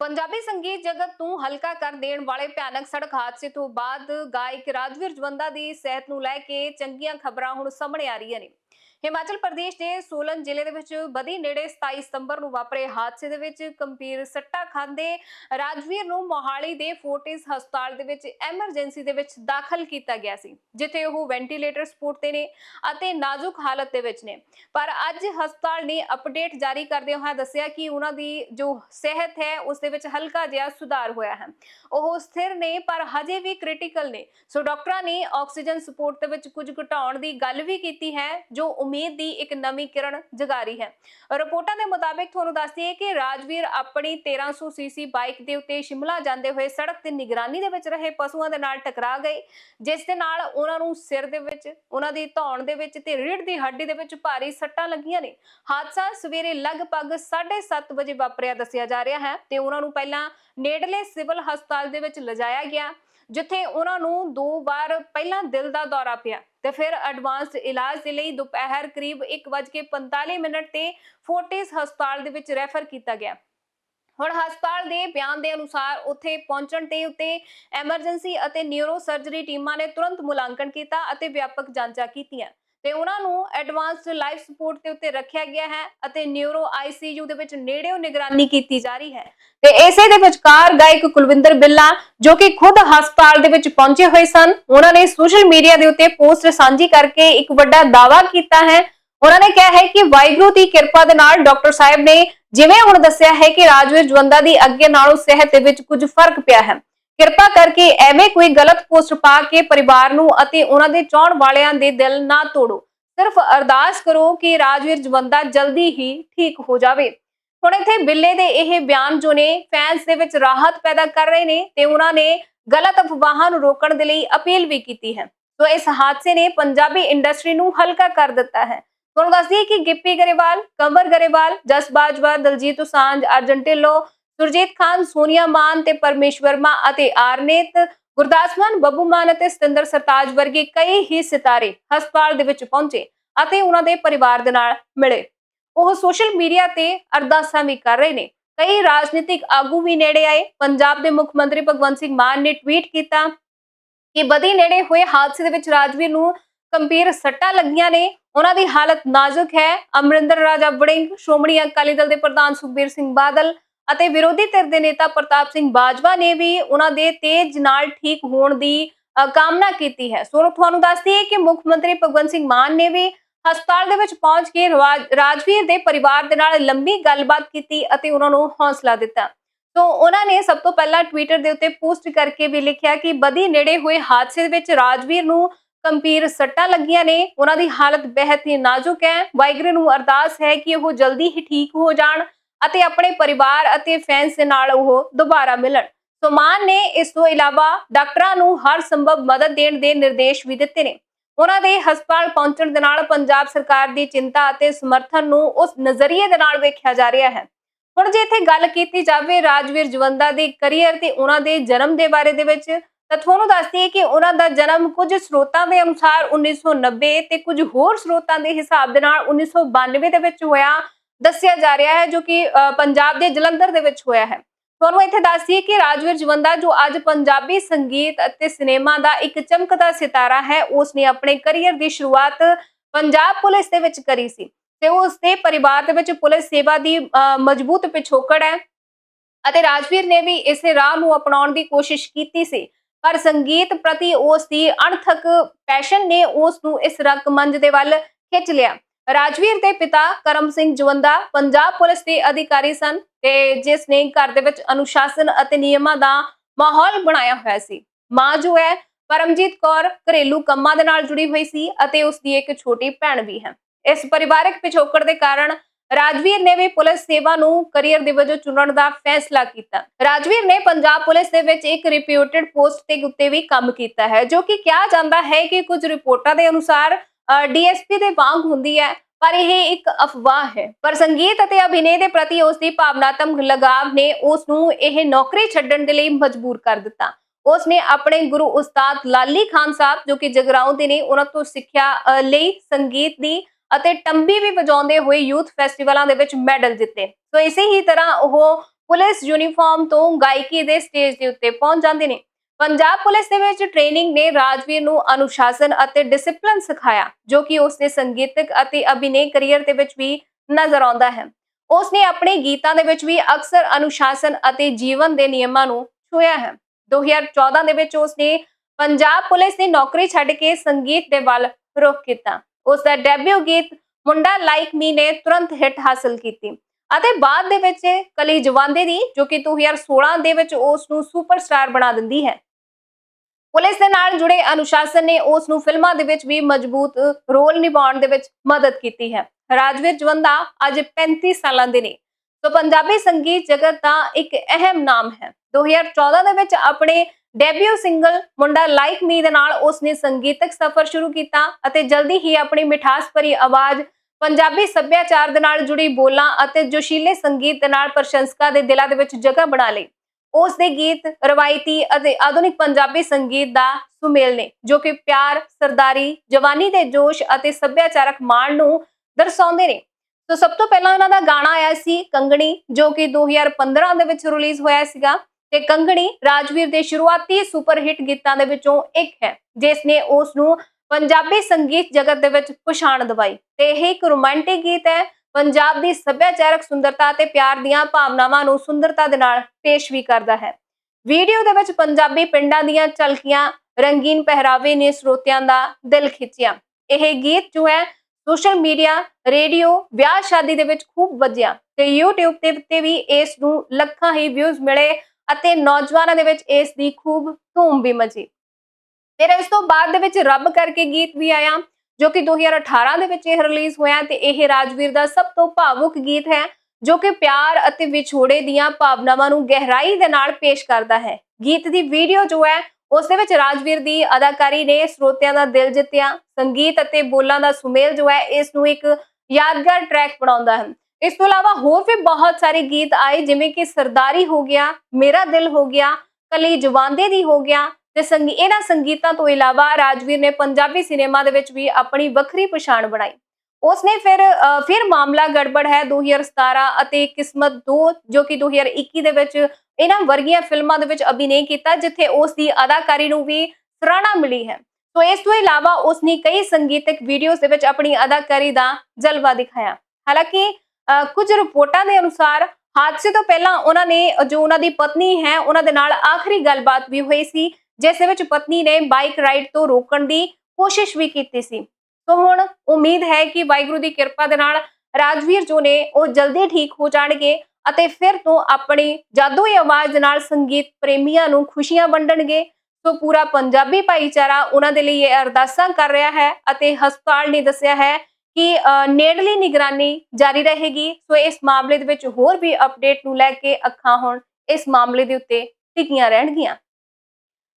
ਪੰਜਾਬੀ ਸੰਗੀਤ ਜਗਤ ਨੂੰ ਹਲਕਾ ਕਰ ਦੇਣ ਵਾਲੇ ਭਿਆਨਕ ਸੜਕ ਹਾਦਸੇ ਤੋਂ ਬਾਅਦ ਗਾਇਕ ਰਾਜਵੀਰ ਜਵੰਦਾ ਦੀ ਸਿਹਤ ਨੂੰ ਲੈ ਕੇ ਚੰਗੀਆਂ ਖਬਰਾਂ ਹੁਣ ਸਾਹਮਣੇ ਆ ਰਹੀਆਂ ਨੇ। ਹਿਮਾਚਲ ਪ੍ਰਦੇਸ਼ ਦੇ ਸੋਲਨ ਜ਼ਿਲ੍ਹੇ ਦੇ ਵਿੱਚ ਬਦੀ ਨੇੜੇ 27 ਸਤੰਬਰ ਨੂੰ ਵਾਪਰੇ ਹਾਦਸੇ ਦੇ ਵਿੱਚ ਗੰਭੀਰ ਸੱਟਾਂ ਖਾਂਦੇ ਰਾਜਵੀਰ ਨੂੰ ਮੋਹਾਲੀ ਦੇ ਫੋਰਟਿਸ ਹਸਪਤਾਲ ਦੇ ਵਿੱਚ ਐਮਰਜੈਂਸੀ ਦੇ ਵਿੱਚ ਦਾਖਲ ਕੀਤਾ ਗਿਆ ਸੀ, ਜਿੱਥੇ ਉਹ ਵੈਂਟੀਲੇਟਰ ਸਪੋਰਟ ਤੇ ਨੇ ਅਤੇ ਨਾਜ਼ੁਕ ਹਾਲਤ ਦੇ ਵਿੱਚ ਨੇ। ਪਰ ਅੱਜ ਹਸਪਤਾਲ ਨੇ ਅਪਡੇਟ ਜਾਰੀ ਕਰਦੇ ਹੋਏ ਦੱਸਿਆ ਕਿ ਉਹਨਾਂ ਦੀ ਜੋ ਸਿਹਤ ਹੈ, ਉਸ ਦੇ ਵਿੱਚ ਹਲਕਾ ਜਿਹਾ ਸੁਧਾਰ ਹੋਇਆ ਹੈ। ਉਹ ਸਥਿਰ ਨੇ, ਪਰ ਹਜੇ ਵੀ ਕ੍ਰਿਟੀਕਲ ਨੇ। ਸੋ ਡਾਕਟਰਾਂ ਨੇ ਆਕਸੀਜਨ ਸਪੋਰਟ ਦੇ ਵਿੱਚ ਕੁਝ ਘਟਾਉਣ ਦੀ ਗੱਲ ਵੀ ਕੀਤੀ ਹੈ, ਜੋ ਉਮੀਦ ਦੀ ਇੱਕ ਨਵੀਂ ਕਿਰਨ ਜਗਾ ਹੈ। ਰਿਪੋਰਟਾਂ ਦੇ ਮੁਤਾਬਿਕ ਤੁਹਾਨੂੰ ਦੱਸ ਦਈਏ ਕਿ ਰਾਜਵੀਰ ਆਪਣੀ 1300 ਸੀਸੀ ਬਾਈਕ ਦੇ ਉੱਤੇ ਸ਼ਿਮਲਾ ਜਾਂਦੇ ਹੋਏ ਸੜਕ ਤੇ ਨਿਗਰਾਨੀ ਦੇ ਵਿੱਚ ਰਹੇ, ਪਸ਼ੂਆਂ ਦੇ ਨਾਲ ਟਕਰਾ ਗਏ, ਜਿਸ ਦੇ ਨਾਲ ਉਹਨਾਂ ਨੂੰ ਸਿਰ ਦੇ ਵਿੱਚ, ਉਹਨਾਂ ਦੀ ਧੌਣ ਦੇ ਵਿੱਚ ਤੇ ਰੀੜ ਦੀ ਹੱਡੀ ਦੇ ਵਿੱਚ ਭਾਰੀ ਸੱਟਾਂ ਲੱਗੀਆਂ ਨੇ। ਹਾਦਸਾ ਸਵੇਰੇ ਲਗਭਗ 7:30 ਵਜੇ ਵਾਪਰਿਆ ਦੱਸਿਆ ਜਾ ਰਿਹਾ ਹੈ ਤੇ ਉਹਨਾਂ ਨੂੰ ਪਹਿਲਾਂ ਨੇੜਲੇ ਸਿਵਲ ਹਸਪਤਾਲ ਦੇ ਵਿੱਚ ਲਿਜਾਇਆ ਗਿਆ। ਜਿੱਥੇ ਉਹਨਾਂ ਨੂੰ ਦੋ ਵਾਰ ਪਹਿਲਾਂ ਦਿਲ ਦਾ ਦੌਰਾ ਪਿਆ ਤੇ ਫਿਰ ਐਡਵਾਂਸਡ ਇਲਾਜ ਦੇ ਲਈ ਦੁਪਹਿਰ ਕਰੀਬ 1:45 ਮਿੰਟ ਤੇ ਫੋਰਟਿਸ ਹਸਪਤਾਲ ਦੇ ਵਿੱਚ ਰੈਫਰ ਕੀਤਾ ਗਿਆ। ਹੁਣ ਹਸਪਤਾਲ ਦੇ ਬਿਆਨ ਦੇ ਅਨੁਸਾਰ ਉੱਥੇ ਪਹੁੰਚਣ ਤੇ ਉੱਤੇ ਐਮਰਜੈਂਸੀ ਅਤੇ ਨਿਊਰੋ ਸਰਜਰੀ ਟੀਮਾਂ ਨੇ ਤੁਰੰਤ ਮੁਲਾਂਕਣ ਕੀਤਾ ਅਤੇ ਵਿਆਪਕ ਜਾਂਚਾਂ ਕੀਤੀਆਂ। ਤੇ ਉਹਨਾਂ ਨੂੰ ਐਡਵਾਂਸਡ ਲਾਈਫ ਸਪੋਰਟ ਤੇ ਉੱਤੇ ਰੱਖਿਆ ਗਿਆ ਹੈ ਅਤੇ ਨਿਊਰੋ ਆਈਸੀਯੂ ਦੇ ਵਿੱਚ ਨੇੜਿਓਂ ਨਿਗਰਾਨੀ ਕੀਤੀ ਜਾ ਰਹੀ ਹੈ। ਤੇ ਇਸੇ ਦੇ ਵਿਚਕਾਰ ਗਾਇਕ ਕੁਲਵਿੰਦਰ ਬਿੱਲਾ, ਜੋ ਕਿ ਖੁਦ ਹਸਪਤਾਲ ਦੇ ਵਿੱਚ ਪਹੁੰਚੇ ਹੋਏ ਸਨ, ਉਹਨਾਂ ਨੇ ਸੋਸ਼ਲ ਮੀਡੀਆ ਦੇ ਉੱਤੇ ਪੋਸਟ ਸਾਂਝੀ ਕਰਕੇ ਇੱਕ ਵੱਡਾ ਦਾਅਵਾ ਕੀਤਾ ਹੈ। ਉਹਨਾਂ ਨੇ ਕਿਹਾ ਹੈ ਕਿ ਵਾਹਿਗੁਰੂ ਦੀ ਕਿਰਪਾ ਦੇ ਨਾਲ ਡਾਕਟਰ ਸਾਹਿਬ ਨੇ ਜਿਵੇਂ ਹੁਣ ਦੱਸਿਆ ਹੈ ਕਿ ਰਾਜਵੀਰ ਜਵੰਦਾ ਦੀ ਅੱਗੇ ਨਾਲੋਂ ਸਿਹਤ ਦੇ ਵਿੱਚ ਕੁਝ ਫ਼ਰਕ ਪਿਆ ਹੈ। ਕਿਰਪਾ ਕਰਕੇ ਐਵੇਂ ਕੋਈ ਗਲਤ ਪੋਸਟ ਪਾ ਕੇ ਪਰਿਵਾਰ ਨੂੰ ਅਤੇ ਉਹਨਾਂ ਦੇ ਚਾਹਣ ਵਾਲਿਆਂ ਦੇ ਦਿਲ ਨਾ ਤੋੜੋ। ਸਿਰਫ ਅਰਦਾਸ ਕਰੋ ਕਿ ਰਾਜਵੀਰ ਜਵੰਦਾ ਜਲਦੀ ਹੀ ਠੀਕ ਹੋ ਜਾਵੇ। ਹੁਣ ਇੱਥੇ ਬਿੱਲੇ ਦੇ ਇਹ ਬਿਆਨ ਜੋ ਨੇ ਫੈਨਸ ਦੇ ਵਿੱਚ ਰਾਹਤ ਪੈਦਾ ਕਰ ਰਹੇ ਨੇ ਤੇ ਉਹਨਾਂ ਨੇ ਗਲਤ ਅਫਵਾਹਾਂ ਨੂੰ ਰੋਕਣ ਦੇ ਲਈ ਅਪੀਲ ਵੀ ਕੀਤੀ ਹੈ। ਸੋ ਇਸ ਹਾਦਸੇ ਨੇ ਪੰਜਾਬੀ ਇੰਡਸਟਰੀ ਨੂੰ ਹਲਕਾ ਕਰ ਦਿੱਤਾ ਹੈ। ਤੁਹਾਨੂੰ ਦੱਸ ਦਈਏ ਕਿ ਗਿੱਪੀ ਗਰੇਵਾਲ, ਕੰਵਰ ਗਰੇਵਾਲ, ਜਸ ਬਾਜਵਾ, ਦਲਜੀਤ ਉਸਾਂਝ, ਅਰਜਨ ਢਿੱਲੋਂ ਸੁਰਜੀਤ ਖਾਨ, ਸੋਨੀਆ ਮਾਨ ਤੇ ਪਰਮੇਸ਼ ਵਰਮਾ ਅਤੇ ਆਰਨੇਤ ਗੁਰਦਾਸ ਮਾਨ ਬੱਬੂ ਮਾਨ ਅਤੇ ਸਤਿੰਦਰ ਸਰਤਾਜ ਵਰਗੇ ਕਈ ਹੀ ਸਿਤਾਰੇ ਹਸਪਤਾਲ ਦੇ ਵਿੱਚ ਪਹੁੰਚੇ ਅਤੇ ਉਹਨਾਂ ਦੇ ਪਰਿਵਾਰ ਦੇ ਨਾਲ ਮਿਲੇ। ਉਹ ਸੋਸ਼ਲ ਮੀਡੀਆ ਤੇ ਅਰਦਾਸਾਂ ਵੀ ਕਰ ਰਹੇ ਨੇ। ਕਈ ਰਾਜਨੀਤਿਕ ਆਗੂ ਵੀ ਨੇੜੇ ਆਏ। ਪੰਜਾਬ ਦੇ ਮੁੱਖ ਮੰਤਰੀ ਭਗਵੰਤ ਸਿੰਘ ਮਾਨ ਨੇ ਟਵੀਟ ਕੀਤਾ ਕਿ ਬਦੀ ਨੇੜੇ ਹੋਏ ਹਾਦਸੇ ਦੇ ਵਿੱਚ ਰਾਜਵੀਰ ਨੂੰ ਗੰਭੀਰ ਸੱਟਾਂ ਲੱਗੀਆਂ ਨੇ। ਉਹਨਾਂ ਦੀ ਹਾਲਤ ਨਾਜ਼ੁਕ ਹੈ। ਅਮਰਿੰਦਰ ਰਾਜਾ ਵੜਿੰਗ, ਸ਼੍ਰੋਮਣੀ ਅਕਾਲੀ ਦਲ ਦੇ ਪ੍ਰਧਾਨ ਸੁਖਬੀਰ ਸਿੰਘ ਬਾਦਲ ਅਤੇ ਵਿਰੋਧੀ ਧਿਰ ਦੇ ਨੇਤਾ ਪ੍ਰਤਾਪ ਸਿੰਘ ਬਾਜਵਾ ਨੇ ਵੀ ਉਹਨਾਂ ਦੇ ਤੇਜ਼ ਨਾਲ ਠੀਕ ਹੋਣ ਦੀ ਕਾਮਨਾ ਕੀਤੀ ਹੈ। ਸੋ ਤੁਹਾਨੂੰ ਦੱਸ ਦਈਏ ਕਿ ਮੁੱਖ ਮੰਤਰੀ ਭਗਵੰਤ ਸਿੰਘ ਮਾਨ ਨੇ ਵੀ ਹਸਪਤਾਲ ਦੇ ਵਿੱਚ ਪਹੁੰਚ ਕੇ ਰਾਜਵੀਰ ਦੇ ਪਰਿਵਾਰ ਦੇ ਨਾਲ ਲੰਬੀ ਗੱਲਬਾਤ ਕੀਤੀ ਅਤੇ ਉਹਨਾਂ ਨੂੰ ਹੌਸਲਾ ਦਿੱਤਾ। ਸੋ ਉਹਨਾਂ ਨੇ ਸਭ ਤੋਂ ਪਹਿਲਾਂ ਟਵਿੱਟਰ ਦੇ ਉੱਤੇ ਪੋਸਟ ਕਰਕੇ ਵੀ ਲਿਖਿਆ ਕਿ ਬਦੀ ਨੇੜੇ ਹੋਏ ਹਾਦਸੇ ਦੇ ਵਿੱਚ ਰਾਜਵੀਰ ਨੂੰ ਗੰਭੀਰ ਸੱਟਾਂ ਲੱਗੀਆਂ ਨੇ। ਉਹਨਾਂ ਦੀ ਹਾਲਤ ਬੇहद ਹੀ ਨਾਜ਼ੁਕ ਹੈ। ਵਾਹਿਗੁਰੂ ਨੂੰ ਅਰਦਾਸ ਹੈ ਕਿ ਉਹ ਜਲਦੀ ਹੀ ਠੀਕ ਹੋ ਜਾਣ। ਅਤੇ ਆਪਣੇ ਪਰਿਵਾਰ ਅਤੇ ਫੈਨਸ ਦੇ ਨਾਲ ਉਹ ਦੁਬਾਰਾ ਮਿਲਣ। ਸੋ ਮਾਨ ਨੇ ਇਸ ਤੋਂ ਇਲਾਵਾ ਡਾਕਟਰਾਂ ਨੂੰ ਹਰ ਸੰਭਵ ਮਦਦ ਦੇਣ ਦੇ ਨਿਰਦੇਸ਼ ਵੀ ਦਿੱਤੇ ਨੇ। ਉਹਨਾਂ ਦੇ ਹਸਪਤਾਲ ਪਹੁੰਚਣ ਦੇ ਨਾਲ ਪੰਜਾਬ ਸਰਕਾਰ ਦੀ ਚਿੰਤਾ ਅਤੇ ਸਮਰਥਨ ਨੂੰ ਉਸ ਨਜ਼ਰੀਏ ਦੇ ਨਾਲ ਵੇਖਿਆ ਜਾ ਰਿਹਾ ਹੈ। ਹੁਣ ਜੇ ਇੱਥੇ ਗੱਲ ਕੀਤੀ ਜਾਵੇ ਰਾਜਵੀਰ ਜਵੰਦਾ ਦੇ ਕੈਰੀਅਰ ਤੇ ਉਹਨਾਂ ਦੇ ਜਨਮ ਦੇ ਬਾਰੇ ਦੇ ਵਿੱਚ, ਤਾਂ ਤੁਹਾਨੂੰ ਦੱਸਦੀ ਦਈਏ ਕਿ ਉਹਨਾਂ ਦਾ ਜਨਮ ਕੁਝ ਸਰੋਤਾਂ ਦੇ ਅਨੁਸਾਰ 1990 ਤੇ ਕੁਝ ਹੋਰ ਸਰੋਤਾਂ ਦੇ ਹਿਸਾਬ ਦੇ ਨਾਲ 1992 ਦੇ ਵਿੱਚ ਹੋਇਆ। ਦੱਸਿਆ ਜਾ ਰਿਹਾ ਹੈ ਜੋ ਕਿ ਅ, ਪੰਜਾਬ ਦੇ ਜਲੰਧਰ ਦੇ ਵਿੱਚ ਹੋਇਆ ਹੈ। ਤੁਹਾਨੂੰ ਇੱਥੇ ਦੱਸਦੀ ਕਿ ਰਾਜਵੀਰ ਜਵੰਦਾ ਜੋ ਅੱਜ ਪੰਜਾਬੀ ਸੰਗੀਤ ਅਤੇ ਸਿਨੇਮਾ ਦਾ ਇੱਕ ਚਮਕਦਾ ਸਿਤਾਰਾ ਹੈ ਉਸ ਨੇ ਆਪਣੇ ਕੈਰੀਅਰ ਦੀ ਸ਼ੁਰੂਆਤ ਪੰਜਾਬ ਪੁਲਿਸ ਦੇ ਵਿੱਚ ਕਰੀ ਸੀ ਤੇ ਉਸ ਦੇ ਪਰਿਵਾਰ ਦੇ ਵਿੱਚ ਪੁਲਿਸ ਸੇਵਾ ਦੀ ਅ, ਮਜ਼ਬੂਤ ਪਿਛੋਕੜ ਹੈ ਅਤੇ ਰਾਜਵੀਰ ਨੇ ਵੀ ਇਸੇ ਰਾਹ ਨੂੰ ਅਪਣਾਉਣ ਦੀ ਕੋਸ਼ਿਸ਼ ਕੀਤੀ ਸੀ। ਪਰ ਸੰਗੀਤ ਪ੍ਰਤੀ ਉਸ ਦੀ ਅਣਥਕ ਪੈਸ਼ਨ ਨੇ ਉਸ ਨੂੰ ਇਸ ਰੰਗਮੰਚ ਦੇ ਵੱਲ ਖਿੱਚ ਲਿਆ। ਰਾਜਵੀਰ ਦੇ ਪਿਤਾ ਕਰਮ ਸਿੰਘ ਜਵੰਦਾ ਪੰਜਾਬ ਪੁਲਿਸ ਦੇ ਅਧਿਕਾਰੀ ਸਨ ਤੇ ਜਿਸ ਨੇ ਘਰ ਦੇ ਵਿੱਚ ਅਨੁਸ਼ਾਸਨ ਅਤੇ ਨਿਯਮਾਂ ਦਾ ਮਾਹੌਲ ਬਣਾਇਆ ਹੋਇਆ ਸੀ। ਮਾਂ ਜੋ ਹੈ, ਪਰਮਜੀਤ ਕੌਰ ਘਰੇਲੂ ਕੰਮਾਂ ਦੇ ਨਾਲ ਜੁੜੀ ਹੋਈ ਸੀ ਅਤੇ ਉਸ ਦੀ ਇੱਕ ਛੋਟੀ ਭੈਣ ਵੀ ਹੈ। ਇਸ ਪਰਿਵਾਰਕ ਪਿਛੋਕੜ ਦੇ ਕਾਰਨ ਰਾਜਵੀਰ ਨੇ ਵੀ ਪੁਲਿਸ ਸੇਵਾ ਨੂੰ ਕੈਰੀਅਰ ਦੇ ਵਜੋਂ ਚੁਣਨ ਦਾ ਫੈਸਲਾ ਕੀਤਾ। ਰਾਜਵੀਰ ਨੇ ਪੰਜਾਬ ਪੁਲਿਸ ਦੇ ਵਿੱਚ ਇੱਕ ਰਿਪਿਊਟਡ ਪੋਸਟ ਤੇ ਉੱਤੇ ਵੀ ਕੰਮ ਕੀਤਾ ਹੈ, ਜੋ ਕਿ ਕਿਹਾ ਜਾਂਦਾ ਹੈ ਕਿ ਕੁਝ ਰਿਪੋਰਟਾਂ ਦੇ ਅਨੁਸਾਰ ਡੀਐਸਪੀ ਦੇ ਵਾਂਗ ਹੁੰਦੀ ਹੈ, ਪਰ ਇਹ ਇੱਕ ਅਫਵਾਹ ਹੈ। ਪਰ ਸੰਗੀਤ ਅਤੇ ਅਭਿਨੈ ਦੇ ਪ੍ਰਤੀ ਉਸ ਦੀ ਭਾਵਨਾਤਮਕ ਲਗਾਵ ਨੇ ਉਸ ਨੂੰ ਇਹ ਨੌਕਰੀ ਛੱਡਣ ਦੇ ਲਈ ਮਜਬੂਰ ਕਰ ਦਿੱਤਾ। ਉਸ ਨੇ ਆਪਣੇ ਗੁਰੂ ਉਸਤਾਦ ਲਾਲੀ ਖਾਨ ਸਾਹਿਬ, ਜੋ ਕਿ ਜਗਰਾਉਂ ਦੇ ਨੇ, ਉਹਨਾਂ ਤੋਂ ਸਿੱਖਿਆ ਲਈ ਸੰਗੀਤ ਦੀ ਅਤੇ ਟੰਬੀ ਵੀ ਵਜਾਉਂਦੇ ਹੋਏ ਯੂਥ ਫੈਸਟੀਵਲਾਂ ਦੇ ਵਿੱਚ ਮੈਡਲ ਜਿੱਤੇ। ਸੋ ਇਸੇ ਹੀ ਤਰ੍ਹਾਂ ਉਹ ਪੁਲਿਸ ਯੂਨੀਫਾਰਮ ਤੋਂ ਗਾਇਕੀ ਦੇ ਸਟੇਜ ਦੇ ਉੱਤੇ ਪਹੁੰਚ ਜਾਂਦੇ ਨੇ। ਪੰਜਾਬ ਪੁਲਿਸ ਦੇ ਵਿੱਚ ਟ੍ਰੇਨਿੰਗ ਨੇ ਰਾਜਵੀਰ ਨੂੰ ਅਨੁਸ਼ਾਸਨ ਅਤੇ ਡਿਸਪਲਿਨ ਸਿਖਾਇਆ, ਜੋ ਕਿ ਉਸ ਸੰਗੀਤਕ ਅਤੇ ਅਭਿਨੈ ਕੈਰੀਅਰ ਦੇ ਵਿੱਚ ਵੀ ਨਜ਼ਰ ਆਉਂਦਾ ਹੈ। ਉਸਨੇ ਆਪਣੇ ਗੀਤਾਂ ਦੇ ਵਿੱਚ ਵੀ ਅਕਸਰ ਅਨੁਸ਼ਾਸਨ ਅਤੇ ਜੀਵਨ ਦੇ ਨਿਯਮਾਂ ਨੂੰ ਛੂਹਿਆ ਹੈ। 2014 ਦੇ ਵਿੱਚ ਉਸਨੇ ਪੰਜਾਬ ਪੁਲਿਸ ਦੀ ਨੌਕਰੀ ਛੱਡ ਕੇ ਸੰਗੀਤ ਦੇ ਵੱਲ ਰੁਖ ਕੀਤਾ। ਉਸ ਦਾ ਡੈਬਿਊ ਗੀਤ ਮੁੰਡਾ ਲਾਈਕ ਮੀ ਨੇ ਤੁਰੰਤ ਹਿੱਟ ਹਾਸਲ ਕੀਤੀ ਅਤੇ ਬਾਅਦ ਦੇ ਵਿੱਚ ਕਲੀ ਜਵਾਂਦੇ ਦੀ, ਜੋ ਕਿ 2016 ਦੇ ਵਿੱਚ ਉਸ ਨੂੰ ਸੁਪਰਸਟਾਰ ਬਣਾ ਦਿੰਦੀ ਹੈ। ਪੁਲਿਸ ਦੇ ਨਾਲ ਜੁੜੇ ਅਨੁਸ਼ਾਸਨ ਨੇ ਉਸ ਨੂੰ ਫਿਲਮਾਂ ਦੇ ਵਿੱਚ ਵੀ ਮਜ਼ਬੂਤ ਰੋਲ ਨਿਭਾਉਣ ਦੇ ਵਿੱਚ ਮਦਦ ਕੀਤੀ ਹੈ। ਰਾਜਵੀਰ ਜਵੰਦਾ ਅੱਜ 35 ਸਾਲਾਂ ਦੇ ਨੇ। ਸੋ ਪੰਜਾਬੀ ਸੰਗੀਤ ਜਗਤ ਦਾ ਇੱਕ ਅਹਿਮ ਨਾਮ ਹੈ। 2014 ਦੇ ਵਿੱਚ ਆਪਣੇ debut single Munda like me ਦੇ ਨਾਲ ਉਸਨੇ ਸੰਗੀਤਕ ਸਫ਼ਰ ਸ਼ੁਰੂ ਕੀਤਾ ਅਤੇ ਜਲਦੀ ਹੀ ਆਪਣੀ ਮਿਠਾਸ ਭਰੀ ਆਵਾਜ਼ ਪੰਜਾਬੀ ਸੱਭਿਆਚਾਰ ਦੇ ਨਾਲ ਜੁੜੀ ਬੋਲਾਂ ਅਤੇ ਜੋਸ਼ੀਲੇ ਸੰਗੀਤ ਦੇ ਨਾਲ ਪ੍ਰਸ਼ੰਸਕਾਂ ਦੇ ਦਿਲਾਂ ਦੇ ਵਿੱਚ ਜਗ੍ਹਾ ਬਣਾ ਲਈ। ਉਸ ਦੇ ਗੀਤ ਰਵਾਇਤੀ ਅਤੇ ਆਧੁਨਿਕ ਪੰਜਾਬੀ ਸੰਗੀਤ ਦਾ ਸੁਮੇਲ ਨੇ, ਜੋ ਕਿ ਪਿਆਰ, ਸਰਦਾਰੀ, ਜਵਾਨੀ ਦੇ ਜੋਸ਼ ਅਤੇ ਸੱਭਿਆਚਾਰਕ ਮਾਣ ਨੂੰ ਦਰਸਾਉਂਦੇ ਨੇ। ਸੋ ਸਭ ਤੋਂ ਪਹਿਲਾਂ ਉਹਨਾਂ ਦਾ ਗਾਣਾ ਆਇਆ ਸੀ ਕੰਗਣੀ, ਜੋ ਕਿ 2015 ਦੇ ਵਿੱਚ ਰਿਲੀਜ਼ ਹੋਇਆ ਸੀਗਾ ਤੇ ਕੰਗਣੀ ਰਾਜਵੀਰ ਦੇ ਸ਼ੁਰੂਆਤੀ ਸੁਪਰ ਹਿੱਟ ਗੀਤਾਂ ਦੇ ਵਿੱਚੋਂ ਇੱਕ ਹੈ, ਜਿਸ ਨੇ ਉਸ ਨੂੰ ਪੰਜਾਬੀ ਸੰਗੀਤ ਜਗਤ ਦੇ ਵਿੱਚ ਪਛਾਣ ਦਿਵਾਈ। ਤੇ ਇਹ ਇੱਕ ਰੋਮਾਂਟਿਕ ਗੀਤ ਹੈ ਪੰਜਾਬ ਦੀ ਸੱਭਿਆਚਾਰਕ ਸੁੰਦਰਤਾ ਤੇ ਪਿਆਰ ਦੀਆਂ ਭਾਵਨਾਵਾਂ ਨੂੰ ਸੁੰਦਰਤਾ ਦੇ ਨਾਲ ਪੇਸ਼ ਵੀ ਕਰਦਾ ਹੈ। ਵੀਡੀਓ ਦੇ ਵਿੱਚ ਪੰਜਾਬੀ ਪਿੰਡਾਂ ਦੀਆਂ ਝਲਕੀਆਂ, ਰੰਗੀਨ ਪਹਿਰਾਵੇ ਨੇ ਸਰੋਤਿਆਂ ਦਾ ਦਿਲ ਖਿੱਚਿਆ। ਇਹ ਗੀਤ ਜੋ ਹੈ, ਸੋਸ਼ਲ ਮੀਡੀਆ, ਰੇਡੀਓ, ਵਿਆਹ ਸ਼ਾਦੀ ਦੇ ਵਿੱਚ ਖੂਬ ਵੱਜਿਆ ਤੇ YouTube ਤੇ ਉੱਤੇ ਵੀ ਇਸ ਨੂੰ ਲੱਖਾਂ ਹੀ ਵਿਊਜ਼ ਮਿਲੇ ਅਤੇ ਨੌਜਵਾਨਾਂ ਦੇ ਵਿੱਚ ਇਸ ਦੀ ਖੂਬ ਧੂਮ ਵੀ ਮਚੀ। ਫਿਰ ਇਸ ਤੋਂ ਬਾਅਦ ਦੇ ਵਿੱਚ ਰੱਬ ਕਰਕੇ ਗੀਤ ਵੀ ਆਇਆ। ਜੋ ਕਿ 2018 ਦੇ ਵਿੱਚ ਇਹ ਰਿਲੀਜ਼ ਹੋਇਆ ਤੇ ਇਹ ਰਾਜਵੀਰ ਦਾ ਸਭ ਤੋਂ ਭਾਵੁਕ ਗੀਤ ਹੈ, ਜੋ ਕਿ ਪਿਆਰ ਅਤੇ ਵਿਛੋੜੇ ਦੀਆਂ ਭਾਵਨਾਵਾਂ ਨੂੰ ਗਹਿਰਾਈ ਦੇ ਨਾਲ ਪੇਸ਼ ਕਰਦਾ ਹੈ। ਗੀਤ ਦੀ ਵੀਡੀਓ ਜੋ ਹੈ, ਉਸ ਦੇ ਵਿੱਚ ਰਾਜਵੀਰ ਦੀ ਅਦਾਕਾਰੀ ਨੇ ਸਰੋਤਿਆਂ ਦਾ ਦਿਲ ਜਿੱਤਿਆ, ਸੰਗੀਤ ਅਤੇ ਬੋਲਾਂ ਦਾ ਸੁਮੇਲ ਜੋ ਹੈ, ਇਸ ਨੂੰ ਇੱਕ ਯਾਦਗਾਰ ਟਰੈਕ ਬਣਾਉਂਦਾ ਹੈ। ਇਸ ਤੋਂ ਇਲਾਵਾ ਹੋਰ ਵੀ ਬਹੁਤ ਸਾਰੇ ਗੀਤ ਆਏ, ਜਿਵੇਂ ਕਿ ਸਰਦਾਰੀ ਹੋ ਗਿਆ, ਮੇਰਾ ਦਿਲ ਹੋ ਗਿਆ, ਕਲੀ ਜਵਾਂਦੇ ਦੀ ਹੋ ਗਿਆ ਤੇ ਸੰਗੀ ਇਹਨਾਂ ਸੰਗੀਤਾਂ ਤੋਂ ਇਲਾਵਾ ਰਾਜਵੀਰ ਨੇ ਪੰਜਾਬੀ ਸਿਨੇਮਾ ਦੇ ਵਿੱਚ ਵੀ ਆਪਣੀ ਵੱਖਰੀ ਪਛਾਣ ਬਣਾਈ। ਉਸਨੇ ਫਿਰ ਫਿਰ ਮਾਮਲਾ ਗੜਬੜ ਹੈ 2017 ਅਤੇ ਕਿਸਮਤ 2 ਜੋ ਕਿ 2021 ਦੇ ਵਿੱਚ ਇਹਨਾਂ ਵਰਗੀਆਂ ਫਿਲਮਾਂ ਦੇ ਵਿੱਚ ਅਭਿਨੈ ਕੀਤਾ ਜਿੱਥੇ ਉਸ ਦੀ ਅਦਾਕਾਰੀ ਨੂੰ ਵੀ ਸਰਾਹਨਾ ਮਿਲੀ ਹੈ। ਸੋ ਇਸ ਤੋਂ ਇਲਾਵਾ ਉਸ ਨੇ ਕਈ ਸੰਗੀਤਕ ਵੀਡੀਓਜ਼ ਦੇ ਵਿੱਚ ਆਪਣੀ ਅਦਾਕਾਰੀ ਦਾ ਜਲਵਾ ਦਿਖਾਇਆ। ਹਾਲਾਂਕਿ ਅ, ਕੁਝ ਰਿਪੋਰਟਾਂ ਦੇ ਅਨੁਸਾਰ ਹਾਦਸੇ ਤੋਂ ਪਹਿਲਾਂ ਉਹਨਾਂ ਨੇ ਜੋ ਉਹਨਾਂ ਦੀ ਪਤਨੀ ਹੈ ਉਹਨਾਂ ਦੇ ਨਾਲ ਆਖਰੀ ਗੱਲਬਾਤ ਵੀ ਹੋਈ ਸੀ ਜਿਸ ਵਿੱਚ ਪਤਨੀ ਨੇ ਬਾਈਕ ਰਾਈਡ ਤੋਂ ਰੋਕਣ ਦੀ ਕੋਸ਼ਿਸ਼ ਵੀ ਕੀਤੀ ਸੀ। ਸੋ ਹੁਣ ਉਮੀਦ ਹੈ ਕਿ ਵਾਹਿਗੁਰੂ ਦੀ ਕਿਰਪਾ ਦੇ ਨਾਲ ਰਾਜਵੀਰ ਜੋ ਨੇ ਉਹ ਜਲਦੀ ਠੀਕ ਹੋ ਜਾਣਗੇ ਅਤੇ ਫਿਰ ਤੋਂ ਆਪਣੀ ਜਾਦੂਈ ਆਵਾਜ਼ ਦੇ ਨਾਲ ਸੰਗੀਤ ਪ੍ਰੇਮੀਆਂ ਨੂੰ ਖੁਸ਼ੀਆਂ ਵੰਡਣਗੇ। ਸੋ ਪੂਰਾ ਪੰਜਾਬੀ ਭਾਈਚਾਰਾ ਉਹਨਾਂ ਦੇ ਲਈ ਇਹ ਅਰਦਾਸਾਂ ਕਰ ਰਿਹਾ ਹੈ ਅਤੇ ਹਸਪਤਾਲ ਨੇ ਦੱਸਿਆ ਹੈ ਕਿ ਅ, ਨੇੜਲੀ ਨਿਗਰਾਨੀ ਜਾਰੀ ਰਹੇਗੀ। ਸੋ ਇਸ ਮਾਮਲੇ ਦੇ ਵਿੱਚ ਹੋਰ ਵੀ ਅਪਡੇਟ ਨੂੰ ਲੈ ਕੇ ਅੱਖਾਂ ਹੁਣ ਇਸ ਮਾਮਲੇ ਦੇ ਉੱਤੇ ਟਿਕੀਆਂ ਰਹਿਣਗੀਆਂ।